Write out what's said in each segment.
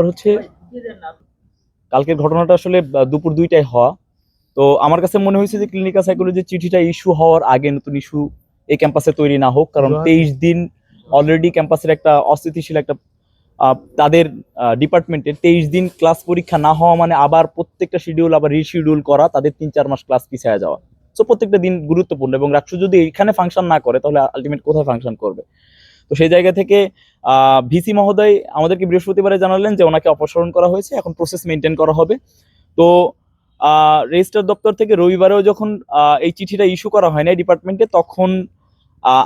ব্যাপার হচ্ছে কালকের ঘটনাটা আসলে দুপুর দুইটায় হওয়া। তো আমার কাছে মনে হয়েছে যে ক্লিনিক্যাল সাইকোলজির চিঠিটা ইস্যু হওয়ার আগে নতুন ইস্যু এই ক্যাম্পাসে তৈরি না হোক কারণ তেইশ দিন অলরেডি ক্যাম্পাসের একটা অস্থিতিশীল একটা তাদের ডিপার্টমেন্টের তেইশ দিন ক্লাস পরীক্ষা না হওয়া মানে আবার প্রত্যেকটা শিডিউল আবার রিশিডিউল করা তাদের তিন চার মাস ক্লাস পিছিয়ে যাওয়া। সো প্রত্যেকটা দিন গুরুত্বপূর্ণ এবং রাষ্ট্র যদি এখানে ফাংশন না করে তাহলে আলটিমেট কোথায় ফাংশন করবে? তো সেই জায়গা থেকে ভিসি মহোদয় আমাদেরকে বৃহস্পতিবারে জানালেন যে ওনাকে অপসারণ করা হয়েছে, এখন প্রসেস মেনটেন করা হবে। তো রেজিস্টার দপ্তর থেকে রবিবারেও যখন এই চিঠিটা ইস্যু করা হয় না ডিপার্টমেন্টে তখন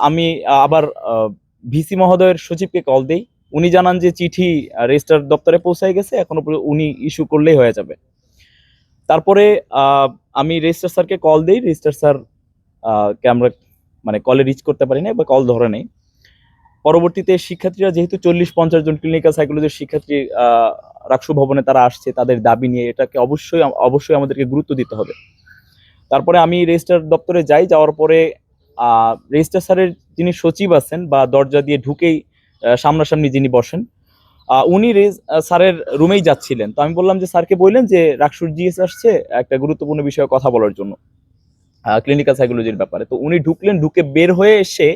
আমি আবার ভিসি মহোদয়ের সচিবকে কল দেই। উনি জানান যে চিঠি রেজিস্টার দপ্তরে পৌঁছায় গেছে, এখন উনি ইস্যু করলেই হয়ে যাবে। তারপরে আমি রেজিস্টার স্যারকে কল দিই রেজিস্টার স্যার কে আমরা মানে কলে রিচ করতে পারি না বা কল ধরে নেই। পরবর্তীতে শিক্ষার্থীরা যেহেতু চল্লিশ পঞ্চাশ জন ক্লিনিক্যাল সাইকোলজির শিক্ষার্থী রাকসু ভবনে তারা আসছে, তাদের দাবি নিয়ে এটাকে অবশ্যই অবশ্যই আমাদেরকে গুরুত্ব দিতে হবে। তারপরে আমি রেজিস্টার দপ্তরে যাই, যাওয়ার পরে রেজিস্টার স্যারের যিনি সচিব আছেন বা দরজা দিয়ে ঢুকেই সামনাসামনি যিনি বসেন উনি রেজ- স্যারের রুমেই যাচ্ছিলেন। তো আমি বললাম যে, স্যারকে বললেন যে রাকসুর জিএস আসছে, একটা গুরুত্বপূর্ণ বিষয়ে কথা বলার জন্য ক্লিনিক্যাল সাইকোলজির ব্যাপারে। তো উনি ঢুকলেন, ঢুকে বের হয়ে এসে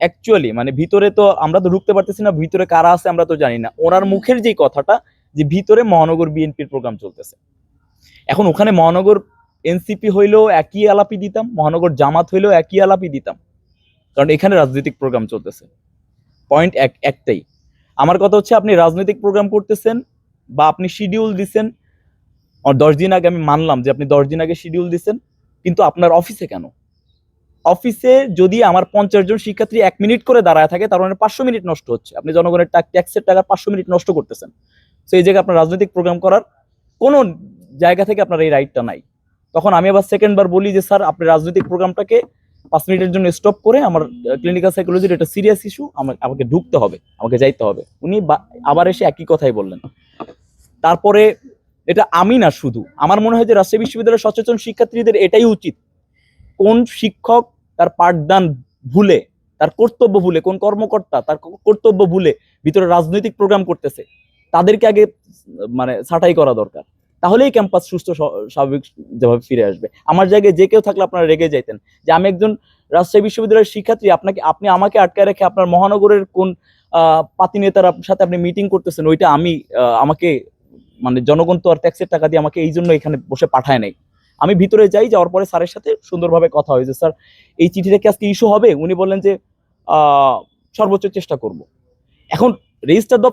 অ্যাকচুয়ালি মানে ভিতরে তো আমরা তো ঢুকতে পারতেছি না ভিতরে কারা আছে আমরা তো জানি না। ওনার মুখের যেই কথাটা যে ভিতরে মহানগর বিএনপির প্রোগ্রাম চলতেছে। এখন ওখানে মহানগর এনসিপি হইলেও একই আলাপি দিতাম মহানগর জামাত হইলেও একই আলাপি দিতাম। কারণ এখানে রাজনৈতিক প্রোগ্রাম চলতেছে। পয়েন্ট এক একটাই। আমার কথা হচ্ছে আপনি রাজনৈতিক প্রোগ্রাম করতেছেন বা আপনি শিডিউল দিছেন আর দশ দিন আগে আমি মানলাম যে আপনি দশ দিন আগে শিডিউল দিছেন কিন্তু আপনার অফিসে কেন? অফিসে যদি আমার পঞ্চাশ জন শিক্ষার্থী এক মিনিট করে দাঁড়ায় থাকে, তার মানে পাঁচশো মিনিট নষ্ট হচ্ছে। আপনি জনগণের ট্যাক্সের টাকা পাঁচশো মিনিট নষ্ট করতেছেন। তো এই জায়গায় আপনার রাজনৈতিক প্রোগ্রাম করার কোনো জায়গা থেকে আপনার এই রাইটটা নাই। তখন আমি আবার সেকেন্ড বার বলি যে, স্যার, আপনি রাজনৈতিক প্রোগ্রামটাকে পাঁচ মিনিটের জন্য স্টপ করে আমার ক্লিনিক্যাল সাইকোলজির এটা সিরিয়াস ইস্যু আমাকে ঢুকতে হবে, আমাকে যাইতে হবে। উনি আবার এসে একই কথাই বললেন। তারপরে এটা আমি না শুধু, আমার মনে হয় যে রাজশাহী বিশ্ববিদ্যালয়ের সচেতন শিক্ষার্থীদের এটাই উচিত। কোন শিক্ষক তার পাঠদান ভুলে, তার কর্তব্য ভুলে, কোন কর্মকর্তা তার কর্তব্য ভুলে ভিতরে রাজনৈতিক প্রোগ্রাম করতেছে, তাদেরকে আগে মানে ছাঁটাই করা দরকার। তাহলেই ক্যাম্পাস সুস্থ স্বাভাবিক যেভাবে ফিরে আসবে। আমার জায়গায় যে কেউ থাকলে আপনারা রেগে যাইতেন যে আমি একজন রাজশাহী বিশ্ববিদ্যালয়ের শিক্ষার্থী, আপনাকে, আপনি আমাকে আটকায় রেখে আপনার মহানগরের কোন পাতি নেতার সাথে আপনি মিটিং করতেছেন, ওইটা আমি আমাকে মানে জনগণ তো আর ট্যাক্সের টাকা দিয়ে আমাকে এই জন্য এখানে বসে পাঠায় নাই। আমি ভিতরে যাই, যাওয়ার পরে স্যারের সাথে সুন্দরভাবে কথা হয়েছে স্যার, এই চিঠিটা কি আজকে ইস্যু হবে? উনি বললেন যে সর্বোচ্চ চেষ্টা করব। এখন রেজিস্টার